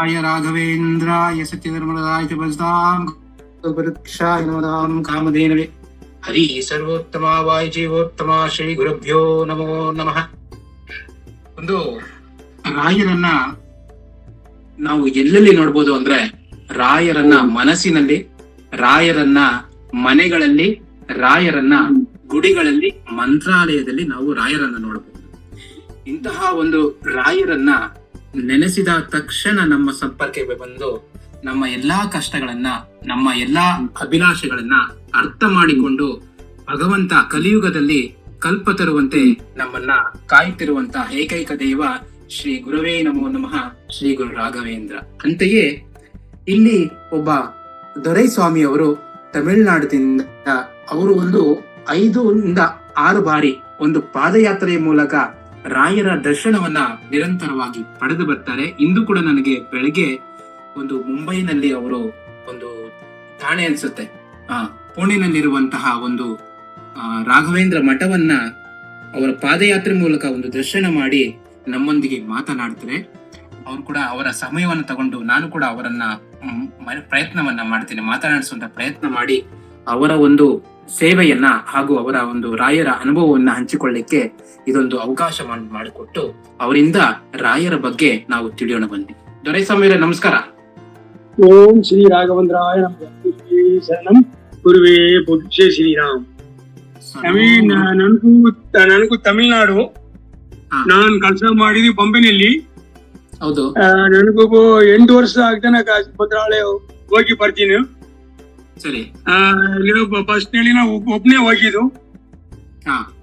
राय राघवेन्द्राय सत्यधर्मदाय च भजताम् वृक्षाय नमदाम् कामधेनवे हरि ಸರ್ವೋತ್ತಮವಾಯ ಜೀವೋತ್ತಮ ಶ್ರೀ ಗುರುಭ್ಯೋ ನಮೋ ನಮಃ ಒಂದು ರಾಯರನ್ನ ನಾವು ಎಲ್ಲೆಲ್ಲಿ ನೋಡ್ಬೋದು ಅಂದ್ರೆ ರಾಯರನ್ನ ಮನಸ್ಸಿನಲ್ಲಿ ರಾಯರನ್ನ ಮನೆಗಳಲ್ಲಿ ರಾಯರನ್ನ ಗುಡಿಗಳಲ್ಲಿ ಮಂತ್ರಾಲಯದಲ್ಲಿ ನಾವು ರಾಯರನ್ನ ನೋಡಬಹುದು ಇಂತಹ ಒಂದು ರಾಯರನ್ನ ನೆನೆಸಿದ ತಕ್ಷಣ ನಮ್ಮ ಸಂಪರ್ಕಕ್ಕೆ ಬಂದು ನಮ್ಮ ಎಲ್ಲಾ ಕಷ್ಟಗಳನ್ನ, ನಮ್ಮ ಎಲ್ಲಾ ಅಭಿಲಾಷೆಗಳನ್ನ ಅರ್ಥ ಮಾಡಿಕೊಂಡು ಭಗವಂತ ಕಲಿಯುಗದಲ್ಲಿ ಕಲ್ಪ ತರುವಂತೆ ನಮ್ಮನ್ನ ಕಾಯುತ್ತಿರುವಂತ ಏಕೈಕ ದೈವ ಶ್ರೀ ಗುರುವೇ ನಮೋ ನಮಃ, ಶ್ರೀ ಗುರು ರಾಘವೇಂದ್ರ. ಅಂತೆಯೇ ಇಲ್ಲಿ ಒಬ್ಬ ದೊರೈಸ್ವಾಮಿ ಅವರು ತಮಿಳುನಾಡಿನಿಂದ ಅವರು ಒಂದು ಐದು ಆರು ಬಾರಿ ಒಂದು ಪಾದಯಾತ್ರೆಯ ಮೂಲಕ ರಾಯರ ದರ್ಶನವನ್ನ ನಿರಂತರವಾಗಿ ಪಡೆದು ಬರ್ತಾರೆ. ಇಂದು ಕೂಡ ನನಗೆ ಬೆಳಗ್ಗೆ ಒಂದು ಮುಂಬೈನಲ್ಲಿ ಅವರು ಒಂದು ಠಾಣೆ ಅನ್ಸುತ್ತೆ. ಆ, ಪುಣೆನಲ್ಲಿರುವಂತಹ ಒಂದು ರಾಘವೇಂದ್ರ ಮಠವನ್ನ ಅವರ ಪಾದಯಾತ್ರೆ ಮೂಲಕ ಒಂದು ದರ್ಶನ ಮಾಡಿ ನಮ್ಮೊಂದಿಗೆ ಮಾತನಾಡ್ತಾರೆ. ಅವರು ಕೂಡ ಅವರ ಸಮಯವನ್ನು ತಗೊಂಡು ನಾನು ಕೂಡ ಅವರನ್ನ ಪ್ರಯತ್ನವನ್ನ ಮಾಡ್ತೇನೆ, ಮಾತನಾಡಿಸುವಂತ ಪ್ರಯತ್ನ ಮಾಡಿ ಅವರ ಒಂದು ಸೇವೆಯನ್ನ ಹಾಗೂ ಅವರ ಒಂದು ರಾಯರ ಅನುಭವವನ್ನ ಹಂಚಿಕೊಳ್ಳಿಕ್ಕೆ ಇದೊಂದು ಅವಕಾಶ ಮಾಡ್- ಮಾಡಿಕೊಟ್ಟು ಅವರಿಂದ ರಾಯರ ಬಗ್ಗೆ ನಾವು ತಿಳಿಯೋಣ ಬನ್ನಿ. ದೊರೆಸ್ವಾಮಿ ನಮಸ್ಕಾರ. ಓಂ ಶ್ರೀ ರಾಘವೇಂದ್ರಾಯ ಶರಣಂ ಗುರುವೇ ಪೂಜ್ಯ ಶ್ರೀರಾಮ್. ನನಗೂ ನನಗೂ ತಮಿಳ್ನಾಡು. ನಾನ್ ಕೆಲಸ ಮಾಡಿದ್ವಿ ಬೊಂಬೆನಲ್ಲಿ. ಹೌದು. ನನಗೂ ಎಂಟು ವರ್ಷ ಆಗ್ತಾನೆ ಮಂತ್ರಾಲಯ ಹೋಗಿ ಬರ್ತೀನಿ. ಸರಿ. ಫಸ್ಟ್ ಹೇಳಿ ನಾವು ಒಬ್ಬನೇ ಹೋಗಿದ್ದು. ಹಾ.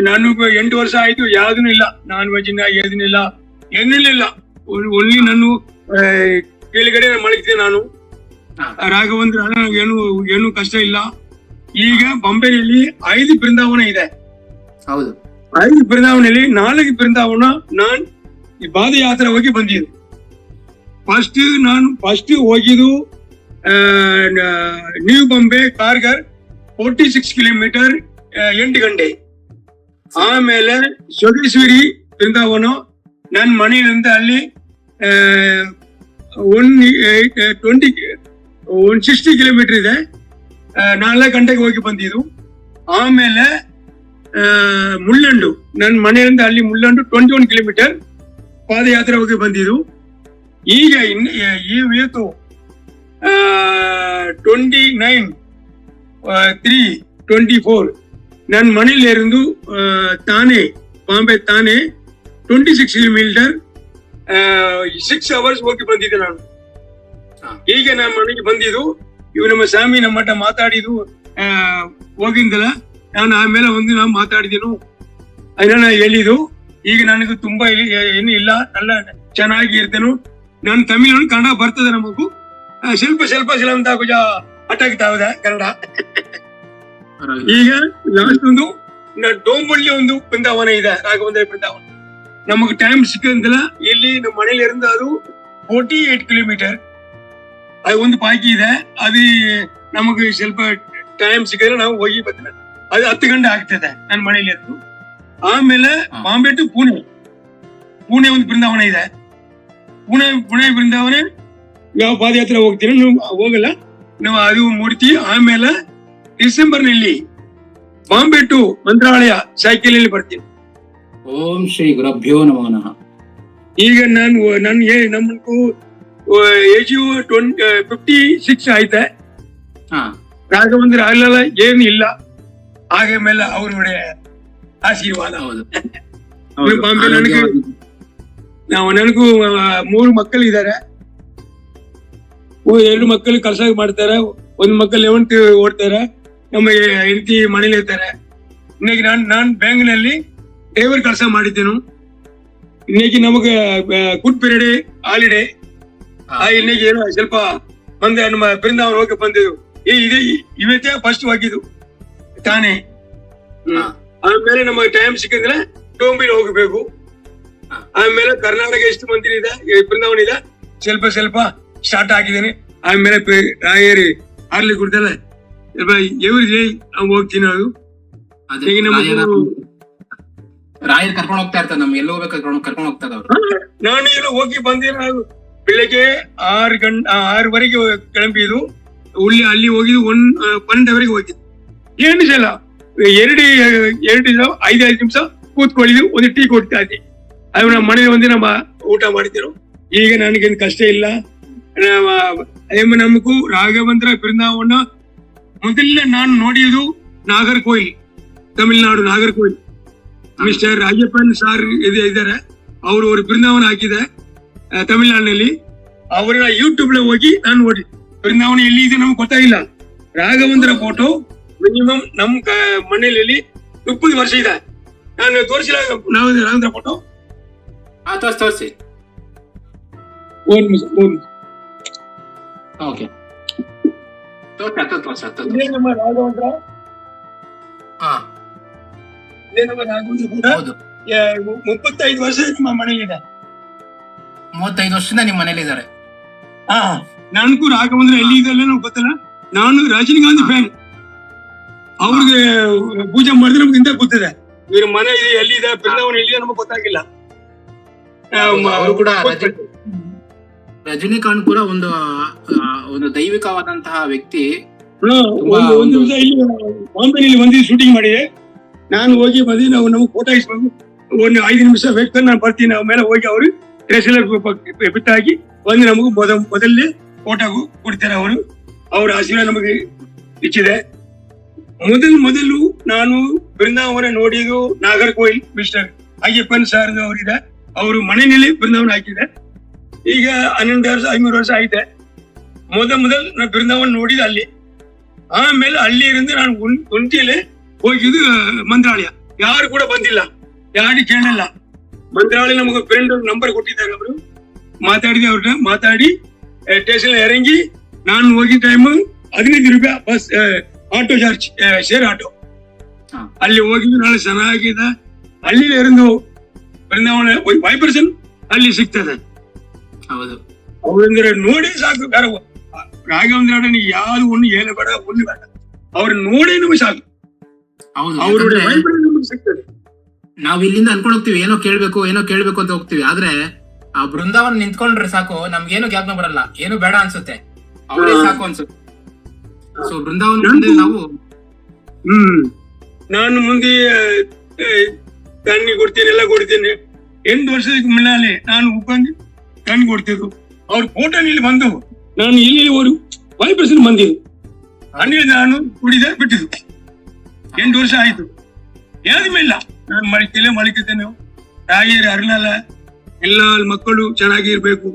ನಾನು ಎಂಟು ವರ್ಷ ಆಯ್ತು ಯಾವ್ದೂ ಇಲ್ಲ. ನಾನ್ ವೆಜ್ ಏನಿಲ್ಲ ಏನಿಲ್ಲ ಓನ್ಲಿ ನಾನು ಕೇಳಿಗಡೆ ಮಲಗ್ತೀನಿ ನಾನು. ರಾಘವಂದ್ರ ಏನು ಏನು ಕಷ್ಟ ಇಲ್ಲ. ಈಗ ಬಾಂಬೆನಲ್ಲಿ ಐದು ಬೃಂದಾವನ ಇದೆ. ಹೌದು. ಐದು ಬೃಂದಾವನಲ್ಲಿ ನಾಲ್ಕು ಬೃಂದಾವನ ನಾನ್ ಈ ಪಾದಯಾತ್ರೆ ಹೋಗಿ ಬಂದಿದ್ದು. ಫಸ್ಟ್ ನಾನು ಫಸ್ಟ್ ಹೋಗಿದ್ದು new Bombay Kharghar forty six kilometre ಎಂಟು ಗಂಟೆ ಆಮೇಲೆ ಸ್ವದೇಶ್ವರಿ ಬೃಂದಾವನ ನನ್ನ ಮನೆಯಿಂದ ಅಲ್ಲಿ one twenty one sixty kilometre ಇದೆ. ನಾಲ್ಕು ಗಂಟೆಗೆ ಹೋಗಿ ಬಂದಿದ್ದು. ಆಮೇಲೆ ಮುಳ್ಳಂಡು ನನ್ನ ಮನೆಯಿಂದ ಅಲ್ಲಿ ಮುಳ್ಳಂಡು ಟ್ವೆಂಟಿ ಒನ್ ಕಿಲೋಮೀಟರ್ ಪಾದಯಾತ್ರೆ ಹೋಗಿ ಬಂದಿದ್ದು. ಈಗ ಇನ್ನು ಇವತ್ತು twenty nine three twenty four ನನ್ನ ಮನೆಯಲ್ಲಿருந்து Thane Bombay Thane twenty six kilometre six hours ಹೋಗಿ ಬಂದಿದ್ದೆ ನಾನು. ಹೀಗೆ ನನ್ನ ಮನೆಗೆ ಬಂದಿದ್ದು ಇವು ನಮ್ಮ ಸ್ವಾಮಿ ನಮ್ಮ ಮಠ ಮಾತಾಡಿದ್ದು ಹೋಗಿಂದಲ್ಲ ನಾನು ಆಮೇಲೆ ಒಂದು ನಾವು ಮಾತಾಡಿದೀನು. ಅದನ್ನ ಹೇಳಿದ್ದು ಈಗ ನನಗೆ ತುಂಬಾ ಏನು ಇಲ್ಲ ಎಲ್ಲ ಚೆನ್ನಾಗಿ ಇರ್ತೇನು. ನಾನು ತಮಿಳು ಕನ್ನಡ ಬರ್ತದೆ ನಮಗೂ. ಶಿಲ್ಪ ಶಿಲ್ಪ ಶಿಲಂತ ಕುಜ ಅಟ್ಟಾಗಿತ್ತಾವದ ಕನ್ನಡ ಈಗ ಲಾಸ್ಟ್ ಒಂದು ಡೋಂಬಳ್ಳಿ ಒಂದು ಬೃಂದಾವನ ಇದೆ ರಾಘವೇಂದ್ರ ಬೃಂದಾವನ ನಮಗ್ ಟೈಮ್ ಸಿಕ್ಕಂತಿಲ್ಲ ಇಲ್ಲಿ ನಮ್ಮ ಮನೇಲಿ ಇರಿಂದ ಫೋರ್ಟಿ ಏಟ್ ಕಿಲೋಮೀಟರ್ ಅದು ಒಂದು ಬಾಕಿ ಇದೆ ಅದು ನಮಗೆ ಸ್ವಲ್ಪ ಟೈಮ್ ಸಿಕ್ಕಿದ್ರೆ ನಾವು ಹೋಗಿ ಬರ್ತೀವಿ ಅದು ಹತ್ತು ಗಂಟೆ ಆಗ್ತದೆ ನನ್ನ ಮನೇಲಿ ಇತ್ತು ಆಮೇಲೆ ಬಾಂಬೆ ಟು ಪುಣೆ ಪುಣೆ ಒಂದು ಬೃಂದಾವನ ಇದೆ ಪುಣೆ ಪುಣೆ ಬೃಂದಾವನ ನಾವು ಪಾದಯಾತ್ರೆ ಹೋಗ್ತೀನಿ ನೀವು ಹೋಗಲ್ಲ. ನಾವು ಅದು ಮೂರ್ತಿ ಆಮೇಲೆ ಡಿಸೆಂಬರ್ನಲ್ಲಿ ಬಾಂಬೆ ಟು ಮಂತ್ರಾಲಯ ಸೈಕಲ್ ಅಲ್ಲಿ ಬರ್ತೀನಿ. ಓಂ ಶ್ರೀ ಗುರಭ್ಯೋ ನಮೋ. ಈಗ ನಾನು ನನ್ ನಮ್ಗೂ ಏಜ್ ಟ್ವೆಂಟಿ ಫಿಫ್ಟಿ ಸಿಕ್ಸ್ ಆಯ್ತೆ. ಹಾ. ರಾಘವೇಂದ್ರ ಅಲ್ಲೆಲ್ಲ ಏನು ಇಲ್ಲ. ಆಗ ಮೇಲೆ ಅವರ ಆಶೀರ್ವಾದ. ಹೌದು. ಬಾಂಬೆ ನನಗೆ ನಾವು ನನಗೂ ಮೂರು ಮಕ್ಕಳು ಇದ್ದಾರೆ ಎರಡು ಮಕ್ಕಳು ಕೆಲಸ ಮಾಡ್ತಾರೆ. ಒಂದು ಮಕ್ಕಳು ಲೆವೆಂತ್ ಓಡ್ತಾರೆ ನಮ್ಮ ಹೆಂಡತಿ ಮನೇಲಿ ಇರ್ತಾರೆ. ಇನ್ನೀಗ ನಾನ್ ನಾನ್ ಬ್ಯಾಂಕ್ನಲ್ಲಿ ಡ್ರೈವರ್ ಕೆಲಸ ಮಾಡಿದ್ದೇನು. ಇನ್ನಾಗಿ ನಮಗೆ ಗುಡ್ ಪೀರಿಯಡ್ ಹಾಲಿಡೇ. ಆ ಏನು ಸ್ವಲ್ಪ ಬಂದೆ ನಮ್ಮ ಬೃಂದಾವನ ಹೋಗಿ ಬಂದಿದ್ದು ಏ ಇದೇ ಇವತ್ತೇ ಫಸ್ಟ್ ಹೋಗಿದ್ದು ತಾನೇ. ಆಮೇಲೆ ನಮಗೆ ಟೈಮ್ ಸಿಕ್ಕಿದ್ರೆ ಟೋಂಬಿನ ಹೋಗಬೇಕು. ಆಮೇಲೆ ಕರ್ನಾಟಕ ಎಷ್ಟು ಮಂದಿರ ಇದೆ ಬೃಂದಾವನ ಇದೆ. ಸ್ವಲ್ಪ ಸ್ವಲ್ಪ ಸ್ಟಾರ್ಟ್ ಆಗಿದ್ದೀನಿ. ಆಮೇಲೆ ರಾಯೇರಿ ಆರ್ಲಿ ಗುಡ್ದಲ್ಲ ಎವ್ರಿ ಡೇ ನಾವು ಹೋಗ್ತೀನಿ ನಾವು ರಾಯರ್ ಕರ್ಕೊಂಡು ಹೋಗ್ತಾ ಇರ್ತಾರೆ ನಮ್ಗೆ ಎಲ್ಲ ಹೋಗ್ಬೇಕು ಕರ್ಕೊಂಡು ಕರ್ಕೊಂಡು ಹೋಗ್ತಾ ಇದ್ದಾರೆ ನಾನು ಎಲ್ಲ ಹೋಗಿ ಬಂದಿರೋ ನಾವು ಬೆಳಿಗ್ಗೆ ಆರು ಗಂಟೆ ಆರುವರೆಗೆ ಕಿಳಂಬಿದು ಉಳ್ಳಿ ಅಲ್ಲಿ ಹೋಗಿದ್ದು ಒನ್ ಪನ್ನೆಂಡವರೆಗೆ ಹೋಗಿದ್ದು. ಏನು ಇಲ್ಲ. ಎರಡು ಎರಡು ದಿನ ಐದು ಐದು ನಿಮಿಷ ಕೂತ್ಕೊಳ್ಳಿದ್ವಿ ಒಂದು ಟೀ ಕೊಡ್ತಾ ಇದ್ದೆ. ಅದು ನಮ್ಮ ಮನೆಯಲ್ಲಿ ಒಂದಿನ ಊಟ ಮಾಡಿದ್ರು ಈಗ ನನಗೇನು ಕಷ್ಟ ಇಲ್ಲ. ನಮ್ಮ- ಅದೇಮ ನಮಗೂ ರಾಘವೇಂದ್ರ ಬೃಂದಾವನ ಮೊದಲ ನಾನು ನೋಡಿದ್ದು ನಾಗರ್ಕೋಯಿಲ್ ತಮಿಳ್ನಾಡು ನಾಗರ್ಕೋಯಿಲ್. ಮಿಸ್ಟರ್ ರಾಜಪ್ಪನ್ ಸಾರ್ ಇದೆ ಇದ್ದಾರೆ. ಅವರು ಬೃಂದಾವನ ಹಾಕಿದೆ ತಮಿಳ್ನಾಡಿನಲ್ಲಿ. ಅವರನ್ನ ಅವರ ಯೂಟ್ಯೂಬ್ ಹೋಗಿ ನಾನು ನೋಡಿ ಬೃಂದಾವನ ಎಲ್ಲಿ ಇದೆ ನಮ್ಗೆ ಗೊತ್ತಾಗಿಲ್ಲ. ರಾಘವೇಂದ್ರ ಫೋಟೋ ಮಿನಿಮಮ್ ನಮ್ ಮನೆಯಲ್ಲಿ ಇಪ್ಪತ್ತು ವರ್ಷ ಇದೆ. ನಾನು ತೋರಿಸಿಲ್ಲ ನಾವು ರಾಘವೇಂದ್ರ ಫೋಟೋ ಆ ತೋರ್ಸಿ ಓನ್ ನಿಮಿಷ. ಓಕೆ ತೋಟ ಹತ್ತ ತೋರ್ಸಿ ಹತ್ತ ಇದೇ ನಮ್ಮ ರಾಘವೇಂದ್ರ ಹಾ ಇದೇ ನಮ್ಮ ರಾಘವೇಂದ್ರ ಕೂಡ ಹೌದು ಮುಪ್ಪತ್ತೈದು ವರ್ಷ ನಿಮ್ಮ ಮನೆಯಲ್ಲಿದೆ ಮೂವತ್ತೈದು ವರ್ಷದಿಂದ ನಿಮ್ಮ ಮನೇಲಿ ಇದಾರೆ ಹಾ ನನಗೂ ರಾಘವೇಂದ್ರ ಎಲ್ಲಿ ಇದೆ ನಮ್ಗೆ ಗೊತ್ತಿಲ್ಲ? ನಾನು ರಜನಿಕಾಂತ್ ಫ್ಯಾನ್. ಅವ್ರಿಗೆ ಪೂಜೆ ಮಾಡಿದ್ರೆ ನಮ್ಗೆ ಇಂತ ಗೊತ್ತಿದೆ. ಇವ್ರ ಮನೆ ಇದೆ ಎಲ್ಲಿದೆ ಬೃಂದಾವನ ಎಲ್ಲಿದೆ ನಮಗೆ ಗೊತ್ತಾಗಿಲ್ಲ. ಅವರು ಕೂಡ ರಜನಿಕಾಂತ್ ಕೂಡ ಒಂದು ಒಂದು ದೈವಿಕವಾದಂತಹ ವ್ಯಕ್ತಿ. ಒಂದು ಒಂದು ಒಂದು- ಬಾಂಬೆನಲ್ಲಿ ಬಂದು ಶೂಟಿಂಗ್ ಮಾಡಿದೆ. ನಾನು ಹೋಗಿ ಬಂದು ನಾವು ನಮ್ಗೆ ಫೋಟೋ ಇಸ್ಕೊಂಡು ಒಂದು ಐದು ನಿಮಿಷ ವ್ಯಕ್ತ ನಾನು ಬರ್ತೀನಿ ನಾವು ಮೇಲೆ ಹೋಗಿ ಅವರು ಡ್ರೆಸ್ ಎಲ್ಲ ಬಿಟ್ಟಾಕಿ ಬಂದು ನಮಗೂ ಮೊದ ಮೊದಲೇ ಫೋಟೋ ಕೊಡ್ತಾರೆ ಅವರು. ಅವ್ರ ಆಶೀರ್ವಾದ ನಮಗೆ ಇಚ್ಚಿದೆ. ಮೊದಲು ಮೊದಲು ನಾನು ಬೃಂದಾವನ ನೋಡಿದ್ದು ನಾಗರ್ಕೋಯಿಲ್ ಮಿಸ್ಟರ್ ಅಯ್ಯಪ್ಪನ್ ಸಾರ್ ಅವರಿದೆ. ಅವರು ಮನೆಯಲ್ಲಿ ಬೃಂದಾವನ ಹಾಕಿದೆ ಈಗ ಹನ್ನೆರಡು ವರ್ಷ ಐನೂರು ವರ್ಷ ಆಯ್ತೆ ಮೊದ ಮೊದಲು ನಾನು ಬೃಂದಾವನ ನೋಡಿದ ಅಲ್ಲಿ ಆಮೇಲೆ ಅಲ್ಲಿ ಇருந்து ನಾನು ಒಂಟಿಯಲ್ಲಿ ಹೋಗಿದ್ದು ಮಂತ್ರಾಲಯ ಯಾರು ಕೂಡ ಬಂದಿಲ್ಲ ಯಾರು ಕೇಳಲ್ಲ ಮಂತ್ರಾಲಯ ನಮಗೆ ಫ್ರೆಂಡ್ ನಂಬರ್ ಕೊಟ್ಟಿದ್ದಾರೆ ಅವರು ಮಾತಾಡಿದೆ ಅವ್ರನ್ನ ಮಾತಾಡಿ ಸ್ಟೇಷನ್ ಇರಂಗಿ ನಾನು ಹೋಗಿ ಟೈಮು ಹದಿನೈದು ರೂಪಾಯಿ bus auto charge share auto ಅಲ್ಲಿ ಹೋಗಿದ್ದು ನಾಳೆ ಚೆನ್ನಾಗಿದೆ ಅಲ್ಲಿ ಇருந்து ಬೃಂದಾವನ ವೈ ಪರ್ಸನ್ ಅಲ್ಲಿ ಸಿಗ್ತದೆ ಅವ್ರಂದ್ರೆ ನೋಡಿ ಸಾಕು ಕರವ ರಾಘವೇಂದ್ರ ಯಾರು ಒಂದು ಏನು ಬೇಡ ಒಂದು ಬೇಡ. ಅವ್ರ ನೋಡಿ ನಮಗೆ ಸಾಕು. ಹೌದು ಅವ್ರ ಸಿಗ್ತದೆ. ನಾವ್ ಇಲ್ಲಿಂದ ಅನ್ಕೊಂಡ್ ಹೋಗ್ತೀವಿ ಏನೋ ಕೇಳ್ಬೇಕು ಏನೋ ಕೇಳ್ಬೇಕು ಅಂತ ಹೋಗ್ತೀವಿ. ಆದ್ರೆ ಆ ಬೃಂದಾವನ್ ನಿಂತ್ಕೊಂಡ್ರೆ ಸಾಕು ನಮ್ಗೇನು ಜ್ಞಾಪನ ಬರಲ್ಲ. ಏನು ಬೇಡ ಅನ್ಸುತ್ತೆ. ಅವರೇ ಸಾಕು ಅನ್ಸುತ್ತೆ. ಸೊ ಬೃಂದಾವನ್ ಮುಂದೆ ನಾವು ಹ್ಮ್. ನಾನು ಮುಂದೆ ತಣ್ಣಿ ಕೊಡ್ತೀನಿ ಎಲ್ಲ ಕೊಡ್ತೀನಿ. ಎಂಟು ವರ್ಷದ ಮುನ್ನಾಲೆ ನಾನು ಉಪ್ಪಂಗಿ ಕಣ್ಣು ಕೊಡ್ತಿದ್ರು ಅವ್ರ ಫೋಟೋ ಇಲ್ಲಿ ಬಂದು ನಾನು ಇಲ್ಲಿ ಅವರು ಫೈವ್ ಬಂದಿದ್ರು ಬಂದಿದ್ದು ಅಲ್ಲಿ ನಾನು ಕುಡಿದೆ ಬಿಟ್ಟಿದ್ದು ಎಂಟು ವರ್ಷ ಆಯ್ತು. ಯಾವ್ದು ಇಲ್ಲ. ನಾನು ಮಳಿಕೆಲೆ ಮಳಿಕತೇನೆ ತಾಯಿಯರು ಅರಳಲ್ಲ. ಎಲ್ಲ ಮಕ್ಕಳು ಚೆನ್ನಾಗಿರ್ಬೇಕು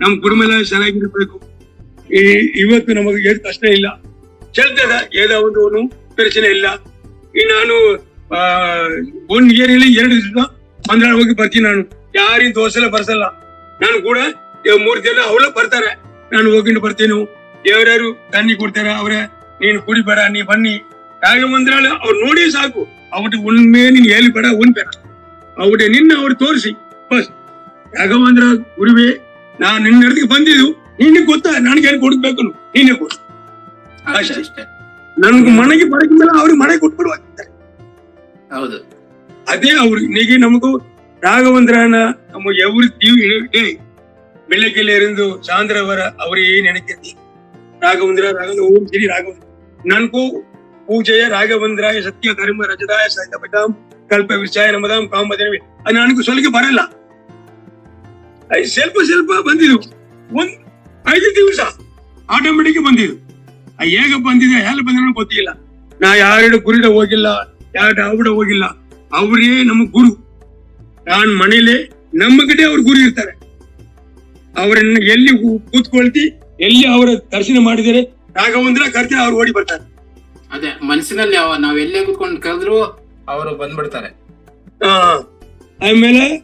ನಮ್ಮ ಕುಟುಂಬ ಎಲ್ಲ ಚೆನ್ನಾಗಿರ್ಬೇಕು ಈ ಇವತ್ತು ನಮಗೆ ಏನು ಕಷ್ಟ ಇಲ್ಲ. ಚಲ್ತದ ಏನೋ ಒಂದು ಒಂದು ಪ್ರಶ್ನೆ ಇಲ್ಲ. ಈ ನಾನು ಒಂದ್ ಏರಿಯಲ್ಲಿ ಎರಡು ದಿವಸ ಮಂಗಳ ಹೋಗಿ ಬರ್ತೀನಿ ನಾನು. ಯಾರಿಗೂ ದೋಸೆಲ್ಲ ಬರ್ಸಲ್ಲ. ನಾನು ಕೂಡ ಮೂರ್ ಜನ ಅವಳ ಬರ್ತಾರೆ. ನಾನು ಹೋಗಿಂಡು ಬರ್ತೀನಿ. ಯಾರ್ಯಾರು ತಣ್ಣಿ ಕೊಡ್ತಾರೆ ಅವ್ರೆ ನೀನು ಕುಡಿಬೇಡ ನೀ ಬನ್ನಿ. ಹಾಗೆ ಮಂದ್ರಾಳ ಅವ್ರು ನೋಡಿ ಸಾಕು. ಅವಟ್ಟು ಒಮ್ಮೆ ನೀನ್ ಹೇಳಿ ಬೇಡ ಉಣ್ಬೇಡ ಅವಟ್ಟೆ ನಿನ್ನ ಅವ್ರು ತೋರಿಸಿ. ಬಸ್. ರಾಘವೇಂದ್ರ ಗುರುವೇ ನಾನು ನಿನ್ನ ಹಿಡಿದು ಬಂದಿದ್ದು ನಿನ್ನ ಗೊತ್ತಾ? ನನಗೇನು ಕೊಡ್ಬೇಕು ನೀನೇ ಕೊಡು. ಅಷ್ಟೇ ಅಷ್ಟೇ. ನನ್ಗೆ ಮನೆಗೆ ಬರಕಿಂದ ಅವ್ರಿಗೆ ಮನೆ ಕೊಟ್ಬಿಡುವ. ಹೌದು. ಅದೇ ಅವ್ರಿಗೆ ನೀಗೆ ನಮಗೂ ராகவேந்திரனா நம்ம எவ்வளவு தீவு வெள்ளக்கில இருந்து சாயந்தர வர ಅವರೇ நினைக்கிறது. ராகவேந்திரா ராகவேந்திர ஓம் ஸ்ரீ ராகவேந்திர நன்கு பூஜைய ராகவேந்திராய சத்திய கர்ம ரஜதாய சங்கபட்டாம் கல்ப விசாய நமதாம் ಕಾಮದನವಿ ಅದು ನನಗೆ சொல்லிக்க ಬರಲ್ಲ ಐ ಸ್ವಲ್ಪ ಸ್ವಲ್ಪ ಬಂದಿದ್ದು ಒಂದ್ ಐದು ದಿವಸ ಆಟೋಮೆಟಿಕ್ ಬಂದಿದ್ದು ಹೇಗೆ ಬಂದಿದೆ ಹೇಗೆ ಬಂದಿರೋ ಗೊತ್ತಿಲ್ಲ ನಾ ಯಾರ ಗುರಿಡ ಹೋಗಿಲ್ಲ ಯಾರ ಅವಡ ಹೋಗಿಲ್ಲ ಅವರೇ ನಮ್ಮ ಗುರು ನಾನ್ ಮನೇಲಿ ನಮ್ಮ ಕಡೆ ಅವ್ರ ಗುರು ಇರ್ತಾರೆ. ಅವರನ್ನ ಎಲ್ಲಿ ಕೂತ್ಕೊಳ್ತಿ ಎಲ್ಲಿ ಅವರ ದರ್ಶನ ಮಾಡಿದರೆ ರಾಘವಂದ್ರ ಕರ್ತೀನಿ ಅವ್ರು ಓಡಿ ಬರ್ತಾರೆ. ಅದೇ ಮನಸ್ಸಿನಲ್ಲಿ ಅವ ನಾವ್ ಎಲ್ಲೇ ಕೂತ್ಕೊಂಡು ಕರೆದ್ರು ಅವರು ಬಂದ್ಬಿಡ್ತಾರೆ. ಆಮೇಲೆ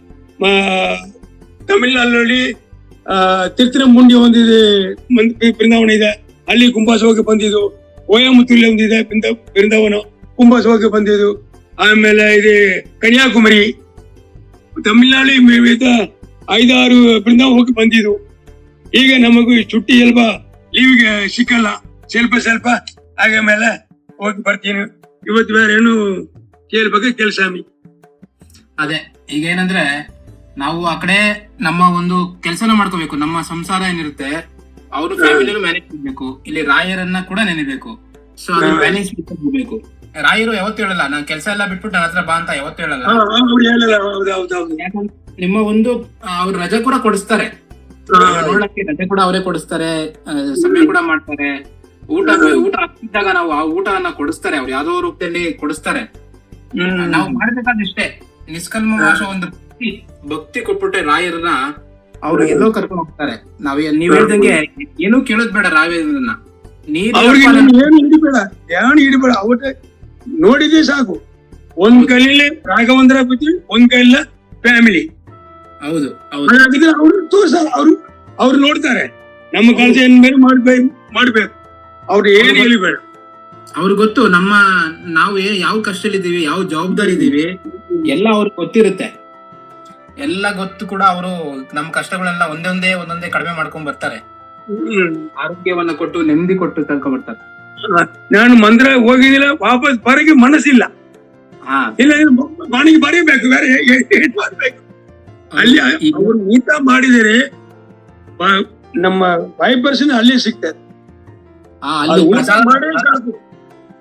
ತಮಿಳ್ನಾಡಿನಲ್ಲಿ ಆ, ತಿರುತಿರಮುಂಡಿ ಒಂದಿದೆ ಬೃಂದಾವನ ಇದೆ. ಅಲ್ಲಿ ಕುಂಭಾಸವಾಗಿ ಬಂದಿದ್ದು. ಕೋಯಮತ್ತೂರಲ್ಲಿ ಒಂದಿದೆ ಬೃಂದ- ಬೃಂದಾವನ ಕುಂಭಾಸವಾಗಿ ಬಂದಿದ್ದು. ಆಮೇಲೆ ಇದೆ ಕನ್ಯಾಕುಮಾರಿ. ತಮಿಳ್ನಾಡು ವಿವಿಧ ಐದಾರು ಬೃಂದ ಹೋಗಿ ಬಂದಿದ್ವು ಈಗ ನಮಗೂ ಈ ಚುಟ್ಟಿ ಸ್ವಲ್ಪ ಲೀವ್ಗೆ ಸಿಕ್ಕಲ್ಲ. ಸ್ವಲ್ಪ ಸ್ವಲ್ಪ ಹಾಗೆ ಮೇಲೆ ಹೋಗಿ ಬರ್ತೀನಿ. ಇವತ್ತು ಬೇರೆ ಏನು ಕೇಳ್ಬೇಕು ಕೆಲ್ಸಾಮಿ ಅದೇ ಈಗ ಏನಂದ್ರೆ ನಾವು ಆ ಕಡೆ ನಮ್ಮ ಒಂದು ಕೆಲಸನ ಮಾಡ್ಕೋಬೇಕು. ನಮ್ಮ ಸಂಸಾರ ಏನಿರುತ್ತೆ ಅವರು ಫ್ಯಾಮಿಲಿ ಮ್ಯಾನೇಜ್ ಮಾಡಬೇಕು. ಇಲ್ಲಿ ರಾಯರನ್ನ ಕೂಡ ನೆನೆಬೇಕು. ಸೊ ಅದು ಮ್ಯಾನೇಜ್ ಮಾಡ್ಬೇಕು ರಾಯರು ಯಾವತ್ತು ಹೇಳಲ್ಲ ನಾನು ಕೆಲಸ ಎಲ್ಲ ಬಿಟ್ಬಿಟ್ಟು ನನ್ನ ಹತ್ರ ಬಾ ಅಂತ ಯಾವತ್ತು ಹೇಳಲ್ಲ ನಿಮ್ಮ ಒಂದು ಅವ್ರ ರಜೆ ಕೂಡ ಕೊಡಿಸ್ತಾರೆ. ನೋಡಕ್ಕೆ ರಜೆ ಕೂಡ ಅವರೇ ಕೊಡಿಸ್ತಾರೆ ಸಮಯ ಕೂಡ ಮಾಡ್ತಾರೆ. ಊಟ ಊಟ ಹಾಕ್ತಿದ್ದಾಗ ನಾವು ಆ ಊಟವನ್ನ ಕೊಡಿಸ್ತಾರೆ ಅವ್ರು ಯಾವ್ದೋ ರೂಪದಲ್ಲಿ ಕೊಡಿಸ್ತಾರೆ. ಹ್ಮ್. ನಾವು ಮಾಡ್ಬೇಕಾದ ಇಷ್ಟೇ ನಿಷ್ಕಲ್ಮ ಭಾಷೆ ಒಂದು ಭಕ್ತಿ ಭಕ್ತಿ ಕೊಟ್ಬಿಟ್ಟೆ ರಾಯರನ್ನ ಅವ್ರು ಎಲ್ಲೋ ಕರ್ಕೊಂಡು ಹೋಗ್ತಾರೆ. ನಾವ್ ನೀವ್ ಹೇಳ್ದಂಗೆ ಏನೂ ಕೇಳೋದ್ ಬೇಡ ರಾಯರನ್ನ. ನೀರ್ ಅವ್ರಿಗೆ ನೀನು ಏನು ಹಿಡಿಬೇಡ ಏನು ಹಿಡಿಬೇಡ ಅವಟ ನೋಡಿದ್ರೆ ಸಾಕು. ಒಂದ್ ಕೈಲಿ ರಾಘವಂದ್ರ ಬುದ್ಧಿ ಒಂದ್ ಕೈಲ ಫ್ಯಾಮಿಲಿ ಹೌದು ಅವ್ರು ತೋರ್ಸಲ್ಲ ಅವ್ರು ಅವ್ರು ನೋಡ್ತಾರೆ. ನಮ್ಮ ಕೆಲಸ ಏನ್ ಮೇಲೆ ಮಾಡ್ಬೇಕು ಮಾಡ್ಬೇಕು. ಅವ್ರು ಏನ್ ಹೇಳಿಬೇಡ ಅವ್ರಿಗೆ ಗೊತ್ತು ನಮ್ಮ ನಾವು ಏನ್ ಯಾವ ಕಷ್ಟದಲ್ಲಿದ್ದೀವಿ ಯಾವ ಜವಾಬ್ದಾರಿ ಇದೀವಿ ಎಲ್ಲ ಅವ್ರಿಗೆ ಗೊತ್ತಿರುತ್ತೆ. ಎಲ್ಲ ಗೊತ್ತು ಕೂಡ ಅವರು ನಮ್ಮ ಕಷ್ಟಗಳೆಲ್ಲ ಒಂದೊಂದೇ ಒಂದೊಂದೇ ಕಡಿಮೆ ಮಾಡ್ಕೊಂಡ್ ಬರ್ತಾರೆ. ಆರೋಗ್ಯವನ್ನ ಕೊಟ್ಟು ನೆಮ್ಮದಿ ಕೊಟ್ಟು ತನಕ ಬರ್ತಾರೆ. ನಾನು ಮಂದಿರ ಹೋಗಿದಿಲ್ಲ ವಾಪಸ್ ಬರಕ್ಕೆ ಮನಸ್ಸಿಲ್ಲ. ಇಲ್ಲ ಮನೆಗೆ ಬರೀಬೇಕು ಬೇರೆ ಏನ್ ಮಾಡ್ಬೇಕು? ಅಲ್ಲಿ ಅವ್ರು ಊಟ ಮಾಡಿದರೆ ನಮ್ಮ ಫೈವ್ ಪರ್ಸೆಂಟ್ ಅಲ್ಲಿ ಸಿಗ್ತದೆ. ಅಲ್ಲಿ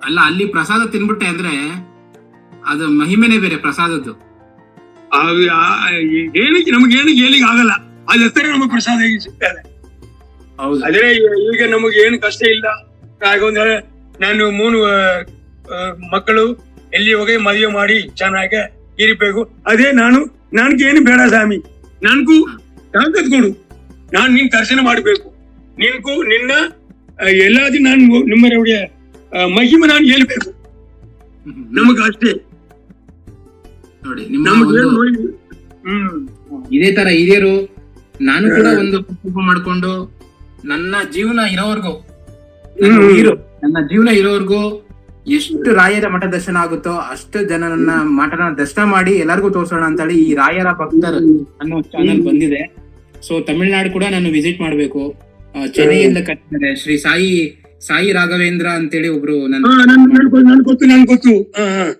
ಅಲ್ಲ ಪ್ರಸಾದ ತಿನ್ಬಿಟ್ಟೆ ಅಂದ್ರೆ ಅದು ಮಹಿಮೆನೆ ಬೇರೆ ಪ್ರಸಾದದ್ದು. ಏನಕ್ಕೆ ನಮ್ಗೆ ಏನಕ್ಕೆ ಹೇಳಿಕ್ ಆಗಲ್ಲ. ಅದ ನಮಗೆ ಪ್ರಸಾದ ಸಿಗ್ತದೆ. ಹೌದು. ಅದೇ ಈಗ ನಮಗೆ ಏನು ಕಷ್ಟ ಇಲ್ಲ. ಹಾಗೊಂದ್ರೆ ನಾನು ಮೂರು ಮಕ್ಕಳು ಎಲ್ಲಿ ಹೋಗಿ ಮದುವೆ ಮಾಡಿ ಚೆನ್ನಾಗಿ ಇರಬೇಕು ಅದೇ ನಾನು ನನ್ಗೇನು ಬೇಡ ಸ್ವಾಮಿ. ನನ್ಗೂ ತಾಕತ್ ಕೊಡು ನಾನು ನಿನ್ ದರ್ಶನ ಮಾಡಬೇಕು. ನಿನ್ಗೂ ನಿನ್ನ ಎಲ್ಲಾದ್ರು ನಾನು ನಿಮ್ಮ ಮಹಿಮ ಮಹಿಮೆ ನಾನು ಹೇಳ್ಬೇಕು. ನಮಗೆ ಅಷ್ಟೇ. ನೋಡಿ ಇದೇ ತರ ಹಿರಿಯರು ನಾನು ಕೂಡ ಒಂದು ಮಾಡ್ಕೊಂಡು ನನ್ನ ಜೀವನ ಇರೋವರೆಗೂ ನನ್ನ ಜೀವನ ಇರೋವರೆಗೂ ಎಷ್ಟು ರಾಯರ ಮಠ ದರ್ಶನ ಆಗುತ್ತೋ ಅಷ್ಟು ಜನರನ್ನ ಮಠನ ದರ್ಶನ ಮಾಡಿ ಎಲ್ಲರಿಗೂ ತೋರ್ಸೋಣ ಅಂತೇಳಿ ಈ ರಾಯರ ಭಕ್ತರು ಅನ್ನೋ ಚಾನಲ್ ಬಂದಿದೆ. ಸೊ ತಮಿಳ್ನಾಡು ಕೂಡ ನಾನು ವಿಸಿಟ್ ಮಾಡ್ಬೇಕು. ಚೆನ್ನೈಯಿಂದ ಕಟ್ಟಿದ್ದಾರೆ ಶ್ರೀ ಸಾಯಿ ಸಾಯಿ ರಾಘವೇಂದ್ರ ಅಂತೇಳಿ ಒಬ್ರು.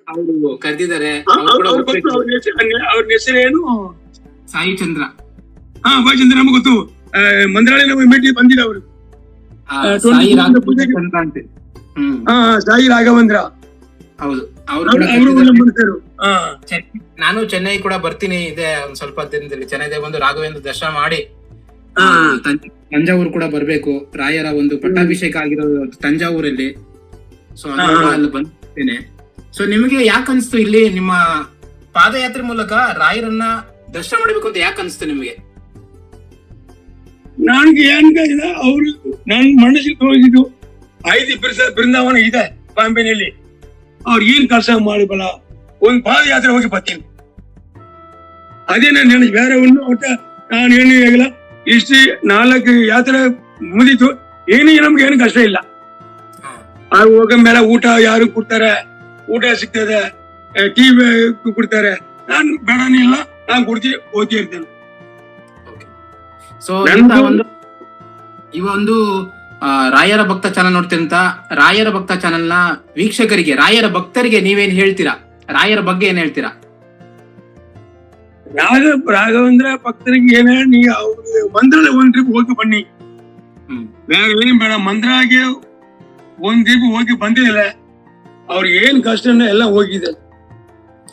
ಅವರು ಕರೆದಿದ್ದಾರೆ. ಸಾಯಿ ಚಂದ್ರ. ಹಾ ಚಂದ್ರ ನಮ್ಗೆ ಗೊತ್ತು. ಆ, ನಮಗೆ ಭೇಟಿ ಬಂದಿಲ್ಲ ಅವರು. ಸಾಯಿ ರಾಘವೇಂದ್ರ ಅಂತ. ಹ್ಮ್. ಹಾ ಸಾಯಿ ರಾಘವೇಂದ್ರ. ಹೌದು. ಅವರು ನಾನು ಚೆನ್ನೈ ಕೂಡ ಬರ್ತೀನಿ ಇದೆ ಒಂದ್ ಸ್ವಲ್ಪ ದಿನದಲ್ಲಿ. ಚೆನ್ನೈ ಬಂದು ರಾಘವೇಂದ್ರ ದರ್ಶನ ಮಾಡಿ. ತಂಜಾವೂರು ಕೂಡ ಬರ್ಬೇಕು. ರಾಯರ ಒಂದು ಪಟ್ಟಾಭಿಷೇಕ ಆಗಿರೋ ತಂಜಾವೂರಲ್ಲಿ. ಸೊ. ಅಲ್ಲಿ ಬಂದಿದ್ದೇನೆ ಸೊ ನಿಮಗೆ ಯಾಕೆ ಅನ್ಸ್ತು ಇಲ್ಲಿ ನಿಮ್ಮ ಪಾದಯಾತ್ರೆ ಮೂಲಕ ರಾಯರನ್ನ ದರ್ಶನ ಮಾಡ್ಬೇಕು ಅಂತ ಯಾಕೆ ಅನ್ಸ್ತು ನಿಮಗೆ? ನನ್ಗೆ ಏನ್ ಇಲ್ಲ ಅವ್ರು ನನ್ ಮನಸ್ಸಿಗೆ ತೋರಿಸಿದ್ದು ಐದು ಬಿರ್ಸ ಬೃಂದಾವನ ಇದೆ ಬಾಂಬೆನಲ್ಲಿ. ಅವ್ರು ಏನ್ ಕೆಲಸ ಮಾಡಬಲ್ಲ ಒಂದ್ ಪಾದಯಾತ್ರೆ ಹೋಗಿ ಬರ್ತೀನಿ. ಅದೇ ನಾನು ನೆನಪು ಬೇರೆ ಒಂದು ಒಟ್ಟ ನಾನು ಏನು ಆಗಿಲ್ಲ. ಇಷ್ಟು ನಾಲ್ಕು ಯಾತ್ರೆ ಮುಗಿತು ಏನು ನಮ್ಗೆ ಏನು ಕಷ್ಟ ಇಲ್ಲ. ಆ ಹೋಗ ಮೇಲೆ ಊಟ ಯಾರು ಕೊಡ್ತಾರೆ, ಊಟ ಸಿಗ್ತದೆ ಟೀ ಕೊಡ್ತಾರೆ. ನಾನು ಬೇಡನಿಲ್ಲ ನಾನು ಕೊಡ್ತೀನಿ ಓದ್ತಾ ಸೊ ಒಂದು ಈ ಒಂದು ರಾಯರ ಭಕ್ತ ಚಾನಲ್ ನೋಡ್ತಿರಂತ ರಾಯರ ಭಕ್ತ ಚಾನಲ್ನ ವೀಕ್ಷಕರಿಗೆ ರಾಯರ ಭಕ್ತರಿಗೆ ನೀವೇನ್ ಹೇಳ್ತೀರಾ? ರಾಯರ ಬಗ್ಗೆ ಏನ್ ಹೇಳ್ತೀರಾ? ರಾಘ ರಾಘವೇಂದ್ರ ಭಕ್ತರಿಗೆ ಏನ ನೀ ಮಂದ್ರದ ಮಂತ್ರಾಲಯ ಒಂದ್ ಟ್ರಿಪ್ ಹೋಗಿ ಬನ್ನಿ. ಹ್ಮ್. ಬೇರೆ ಏನ್ ಬೇಡ ಮಂದ್ರಾಗೆ ಒಂದ್ ಟ್ರಿಪ್ ಹೋಗಿ ಬಂದಿಲ್ಲ ಅವ್ರ ಏನ್ ಕಷ್ಟ ಎಲ್ಲ ಹೋಗಿದೆ.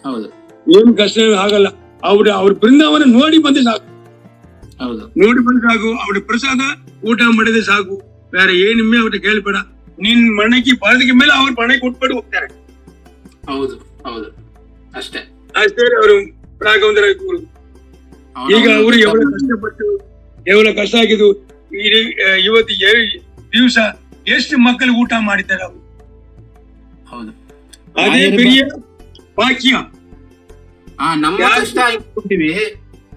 ಹೌದು. ಏನ್ ಕಷ್ಟ ಆಗಲ್ಲ. ಅವ್ರ ಅವ್ರ ಬೃಂದಾವನ ನೋಡಿ ಬಂದಿದ್ದಾರೆ ಸಾಕು. ನೋಡಿ ಸಾಕು ಅವರ ಪ್ರಸಾದ ಊಟ ಮಾಡಿದ್ರೆ ಸಾಕು. ಬೇರೆ ಏನಿಮ್ಮೆ ಅವ್ರಿಗೆ ಕೇಳ್ಬೇಡ. ನಿನ್ ಮನೆಗೆ ಬಾಳಿಕೆ ಮೇಲೆ ಅವ್ರ ಮನೆಗೆ ಕೊಟ್ಬಿಟ್ಟು ಹೋಗ್ತಾರೆ. ಹೌದು ಹೌದು. ಅಷ್ಟೇ. ಅಷ್ಟೇ ಅವರು ರಾಘವೇಂದ್ರ ಈಗ ಅವರು ಎவ்வளவு ಕಷ್ಟಪಟ್ಟು ಎவ்வளவு ಕಷ್ಟ ಆಗಿದ್ದು ಇವತ್ತು ದಿವಸ ಎಷ್ಟು ಮಕ್ಕಳು ಊಟ ಮಾಡಿದ್ದಾರೆ ಅವರು. ಹೌದು. ಅದೇ ಬೆರಿಯ ಬಾಕಿಯ ಹಾ ನಮ್ಮ ಕಷ್ಟ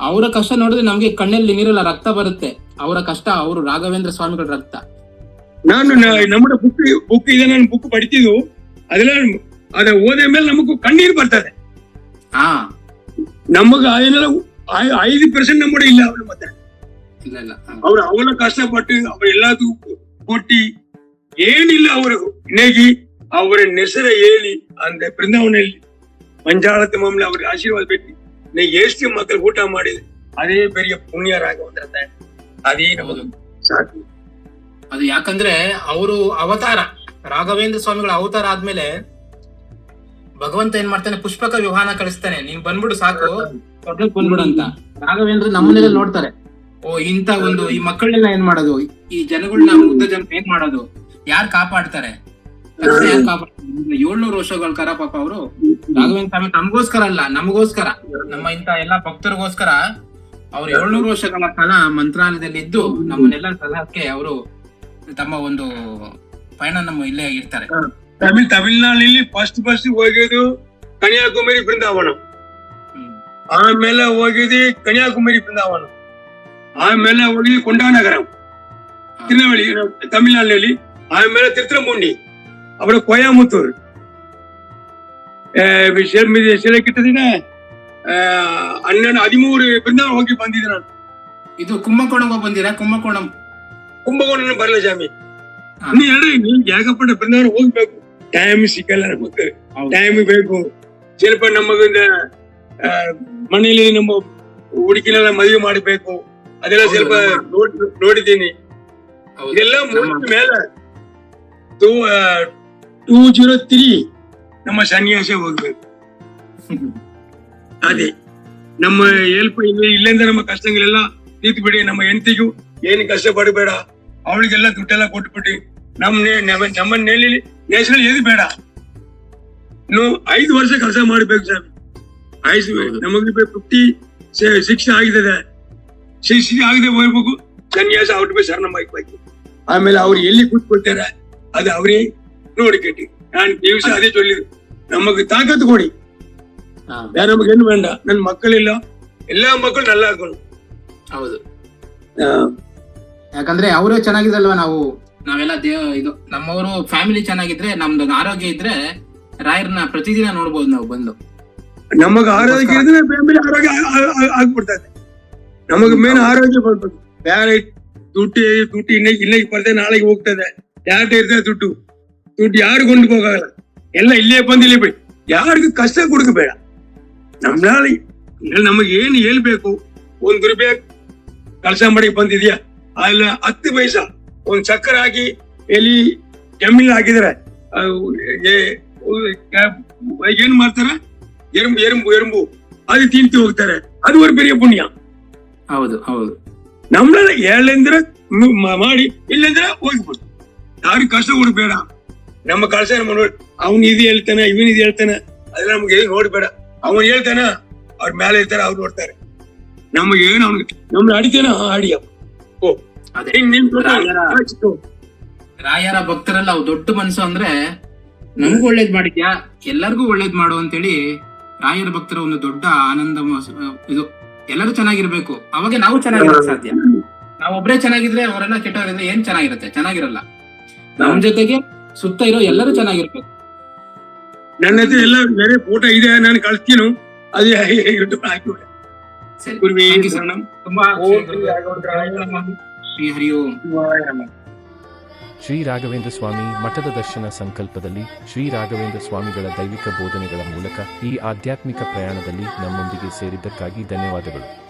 ಅವರ ಕಷ್ಟ ನೋಡಿದ್ರೆ ನಮ್ಗೆ ಕಣ್ಣಲ್ಲಿ ನೀರಲ್ಲ ರಕ್ತ ಬರುತ್ತೆ. ಅವರ ಕಷ್ಟ ಅವರು ರಾಘವೇಂದ್ರ ಸ್ವಾಮಿಗಳ ರಕ್ತ. ನಾನು ನಮ್ಮ ಬುಕ್ ಬುಕ್ ಇದೆ ನಾನು ಬುಕ್ ಪಡಿತಿದ್ದು ಅದೆಲ್ಲ ಅದ ಓದ ಮೇಲೆ ನಮಗೂ ಕಣ್ಣೀರು ಬರ್ತದೆ. ಹಾ. ನಮಗ ಅದೆಲ್ಲ ಐದು ಪರ್ಸೆಂಟ್ ನಮ್ಮಡೆ ಇಲ್ಲ ಅವ್ರ ಮತ್ತೆ ಅವ್ರು ಅವಳ ಕಷ್ಟಪಟ್ಟು ಅವ್ರ ಎಲ್ಲದೂ ಕೊಟ್ಟಿ ಏನಿಲ್ಲ ಅವರಿಗೂ. ನೆಗಿ ಅವರ ನೆಸರ ಹೇಳಿ ಅಂದ್ರೆ ಬೃಂದಾವನಲ್ಲಿ ಮಂಜಾಳತಿ ಮಾಮಲೆ ಅವ್ರಿಗೆ ಆಶೀರ್ವಾದ ಬಿಟ್ಟು நீ ஏசி ಊಟ ಮಾಡಿ ಅದೇ ಬೇರೆ பெரிய புண்ணியராக ಅದೇ ನಮಗೆ ಅದು ಯಾಕಂದ್ರೆ ಅವರು ಅವತಾರ ರಾಘವೇಂದ್ರ ಸ್ವಾಮಿಗಳ ಅವತಾರ ಆದ್ಮೇಲೆ ಭಗವಂತ ಏನ್ ಮಾಡ್ತಾನೆ ಪುಷ್ಪಕ ವಿವಾಹನ ಕಳಿಸ್ತಾನೆ. ನೀನ್ ಬಂದ್ಬಿಡು ಸಾಕು. ಬಂದ್ಬಿಡು ಅಂತ. ರಾಘವೇಂದ್ರ ನಮ್ಮನೆಲ್ಲ ನೋಡ್ತಾರೆ. ಓ ಇಂತ ಒಂದು ಈ ಮಕ್ಕಳನ್ನೆಲ್ಲ ಏನ್ ಮಾಡೋದು? ಈ ಜನಗಳನ್ನ ಉದ್ದ ಜನ ಏನ್ ಮಾಡೋದು? ಯಾರು ಕಾಪಾಡ್ತಾರೆ? ಏಳ್ನೂರು ವರ್ಷಗಳ ಕರ ಪಾಪ ಅವರು. ರಾಘವೇಂದ್ರ ಸ್ವಾಮಿ ನಮಗೋಸ್ಕರ ಅಲ್ಲ ನಮಗೋಸ್ಕರ. ನಮ್ಮ ಇಂತ ಎಲ್ಲಾ ಭಕ್ತರಿಗೋಸ್ಕರ ಅವ್ರು ಏಳ್ನೂರು ವರ್ಷಗಳ ಕಾಲ ಮಂತ್ರಾಲಯದಲ್ಲಿ ಇದ್ದು ನಮ್ಮನ್ನೆಲ್ಲ ಸಲಹಕ್ಕೆ ಅವರು ತಮ್ಮ ಒಂದು ಪಯಣ ನಮ್ಮ ಇಲ್ಲೇ ಇರ್ತಾರೆ ತಮಿಳ್ ತಮಿಳ್ನಾಡಲ್ಲಿ ಫಸ್ಟ್ ಫಸ್ಟ್ ಹೋಗಿದ್ದು ಕನ್ಯಾಕುಮಾರಿ ಬೃಂದಾವನ. ಆಮೇಲೆ ಹೋಗಿದ್ವಿ ಕನ್ಯಾಕುಮಾರಿ ಬೃಂದಾವನ. ಆಮೇಲೆ ಹೋಗಿದ್ದು ಕೊಂಡಾನಗರ. ತಿರುನವಳ್ಳಿ ತಮಿಳ್ನಾಡಿನಲ್ಲಿ. ಆಮೇಲೆ ತಿರುತ್ರಮುಂಡಿ. அப்புறம் கோயம்புத்தூர் சில கிட்டத்தட்ட ಹನ್ನೆರಡು ಹದಿಮೂರು ಬೃಂದಾವನ ಹೋಗಿ ಬಂದಿದ್ದೆ ನಾನು ಇದು ಕುಂಭಕೋಣಂಗೆ ಬಂದಿರಾ ಕುಂಭಕೋಣಂ ಕುಂಭಕೋಣ ಬರಲ್ಲ ಸ್ವಾಮಿ ಹಾ. ನೀ ಹೇಳಿ ನೀನ್ ಏಕಪಟ್ಟ ಬೃಂದಾವನ ಹೋಗ್ಬೇಕು ಟೈಮ್ ಸಿಕ್ಕಲ್ಲ ನಮಗೆ ಟೈಮ್ ಬೇಕು ಸ್ವಲ್ಪ ನಮಗಿಂದ ಮನೇಲಿ ನಮ್ಮ ಹುಡುಗಿನೆಲ್ಲ ಮದುವೆ ಮಾಡಬೇಕು ಅದೆಲ್ಲ ಹೌದು, ಸ್ವಲ್ಪ ನಮ್ಮ- ನೋಡ್- ನೋಡಿದ್ದೀನಿ ಹೌದು. ಇದೆಲ್ಲ ನಮ್ಮ- ಮುಗಿದ ಮೇಲೆ ಟೂ ಜೀರೋ ತ್ರೀ ನಮ್ಮ ಸನ್ಯಾಸ ಹೋಗ್ಬೇಕು. ಅದೇ ನಮ್ಮ ಹೆಲ್ಪ್ ಇಲ್ಲ ಇಲ್ಲಿಂದ ನಮ್ಮ ಕಷ್ಟಗಳೆಲ್ಲ ತೀರ್ತು ಬಿಡಿ ನಮ್ಮ ಹೆಂಡತಿಗೂ ಏನು ಕಷ್ಟ ಪಡಬೇಡ. ಅವಳಿಗೆಲ್ಲ ದುಡ್ಡೆಲ್ಲ ಕೊಟ್ಬಿಟ್ಟು ನಮ್ಮ ನಮ್ಮ ನೆಲ್ಲಿ ನೇಷನಲ್ ಎದು ಬೇಡ. ಇನ್ನು ಐದು ವರ್ಷ ಕೆಲಸ ಮಾಡ್ಬೇಕು ಸರ್. ಐದು. ನಮಗೆ ಫಿಫ್ಟಿ ಸಿಕ್ಸ್ ಆಗಿದೆ ಸಿಕ್ಸ್ ಆಗದೆ ಹೋಗ್ಬೇಕು. ಸನ್ಯಾಸ ಅವ್ರ ಮೇಲೆ ಶರಣ ಆಮೇಲೆ ಅವ್ರು ಎಲ್ಲಿ ಕೂತ್ಕೊಳ್ತಾರೆ? ಅದು ಅವರೇ ಕೇಟಿ ನಾನು ದಿವಸ ಅದೇ நமக்கு ನಮಗೆ ತಾಕತ್ತು ಕೊಡಿ. ಬೇರೆ ನಮಗೆ ಏನು ಬೇಡ ನನ್ನ ಮಕ್ಕಳಿಲ್ಲ. ಎಲ್ಲಾ ಮಕ್ಕಳು ನಲ್ಲ ಹಾಕೊಂಡು ಹೌದು. ಯಾಕಂದ್ರೆ ಅವರು ಚೆನ್ನಾಗಿದ್ರಲ್ವಾ ನಾವು? ನಾವೆಲ್ಲ ದೇವ ಇದು ನಮ್ಮವರು ಫ್ಯಾಮಿಲಿ ಚೆನ್ನಾಗಿದ್ರೆ ನಮ್ದು ಆರೋಗ್ಯ ಇದ್ರೆ ರಾಯರ್ನ ಪ್ರತಿದಿನ ನೋಡ್ಬೋದು ನಾವು ಬಂದು. ನಮಗ ಆರೋಗ್ಯ ಇದ್ರೆ ಫ್ಯಾಮಿಲಿ ಆರೋಗ್ಯ ಆಗ್ಬಿಡ್ತದೆ. ನಮಗ ಮೇನ್ ಆರೋಗ್ಯ ಬರ್ಬೇಕು ಬೇರೆ ದುಡ್ಡು ದುಡ್ಡು ಇನ್ನೇ ಇನ್ನೇ ಬರ್ತದೆ ನಾಳೆಗೆ ಹೋಗ್ತದೆ. ಯಾರ್ಟ ಇರ್ತದೆ ದುಡ್ಡು. ದುಡ್ಡು ಯಾರು ಕೊಂಡು ಹೋಗಲ್ಲ. ಎಲ್ಲ ಇಲ್ಲೇ ಬಂದು ಇಲ್ಲಿ ಬಿಡಿ. ಯಾರಿಗೂ ಕಷ್ಟ ಬೇಡ. ನಮ್ನಾಳಿ ನಮಗೆ ಏನು ಹೇಳ್ಬೇಕು? ಒಂದು ರೂಪಾಯಿ ಕೆಲಸ ಮಾಡಿ ಬಂದಿದ್ಯಾ? ಅಲ್ಲ ಹತ್ತು ಪೈಸ. ಒಂದು ಸಕ್ಕರೆ ಹಾಕಿ ಎಲ್ಲಿ ಜಮೀನ್ ಹಾಕಿದ್ರೆ ಏನ್ ಮಾಡ್ತಾರೆ? ಎರುಂಬು ಎರುಂಬು ಎರುಂಬು. ಅದು ತಿಂತಿ ಹೋಗ್ತಾರೆ. ಅದು ಒಂದು ಬೇರೆ ಪುಣ್ಯ. ಹೌದು ಹೌದು. ನಮ್ಮ ಎಳ್ಳಂದ್ರೆ ಮಾಡಿ ಇಲ್ಲಂದ್ರೆ ಹೋಗ್ಬೋದು ಯಾರು ಕಷ್ಟ ಕೊಡಬೇಡ ನಮ್ಮ ಕಳಸ ನಮ್ಮ ನೋಡಿ ಅವನ್ ಇದು ಹೇಳ್ತಾನೆ ಇವನ್ ಇದು ಹೇಳ್ತಾನೆ ಅದೆಲ್ಲ ನಮ್ಗೆ ಏನು ನೋಡ್ಬೇಡ. ಅವನ್ ಹೇಳ್ತಾನ ಅವ್ರ ಮೇಲೆ ಇರ್ತಾರೆ ಅವ್ರು ನೋಡ್ತಾರೆ. ನಮ್ಗೆ ಏನು ಅವ್ನಿಗೆ ನಮ್ನ ಅಡಿತಾನ ಆಡಿಯ. ಓ ಅದೇ ರಾಯರ- ಭಕ್ತರಲ್ಲ ಅವ್ ದೊಡ್ಡ ಮನಸ್ಸು ಅಂದ್ರೆ ನಮಗೂ ಒಳ್ಳೇದ್ ಮಾಡಿದ್ಯಾ? ಎಲ್ಲರಿಗೂ ಒಳ್ಳೇದ್ ಮಾಡು ಅಂತೇಳಿ ರಾಯರ ಭಕ್ತರ ಒಂದು ದೊಡ್ಡ ಆನಂದ ಇದು ಎಲ್ಲರೂ ಚೆನ್ನಾಗಿರ್ಬೇಕು. ಅವಾಗ ನಾವು ಚೆನ್ನಾಗಿರಕ್ ಸಾಧ್ಯ. ನಾವೊಬ್ರೇ ಚೆನ್ನಾಗಿದ್ರೆ ಅವರೆಲ್ಲ ಕೆಟ್ಟವ್ರಿಂದ ಏನ್ ಚೆನ್ನಾಗಿರುತ್ತೆ? ಚೆನ್ನಾಗಿರಲ್ಲ. ನಮ್ ಜೊತೆಗೆ ಸುತ್ತ ಇರೋ ಎಲ್ಲರೂ ಚೆನ್ನಾಗಿರ್ಬೇಕು. ನನ್ನ ಹತ್ರ ಎಲ್ಲ ಬೇರೆ ಫೋಟೋ ಇದೆ ನಾನು ಕಳಿಸ್ತೀನಿ. ಅದೇ ಯೂಟ್ಯೂಬ್ ಹಾಕಿಬಿಡ. ಗುರುವೇ. ಶರಣಂ. ತುಂಬಾ ಹರಿ ಓಂ ಶ್ರೀ ರಾಘವೇಂದ್ರ ಸ್ವಾಮಿ ಮಠದ ದರ್ಶನ ಸಂಕಲ್ಪದಲ್ಲಿ ಶ್ರೀ ರಾಘವೇಂದ್ರ ಸ್ವಾಮಿಗಳ ದೈವಿಕ ಬೋಧನೆಗಳ ಮೂಲಕ ಈ ಆಧ್ಯಾತ್ಮಿಕ ಪ್ರಯಾಣದಲ್ಲಿ ನಮ್ಮೊಂದಿಗೆ ಸೇರಿದ್ದಕ್ಕಾಗಿ ಧನ್ಯವಾದಗಳು.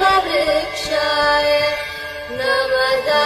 परीक्षाय नमदा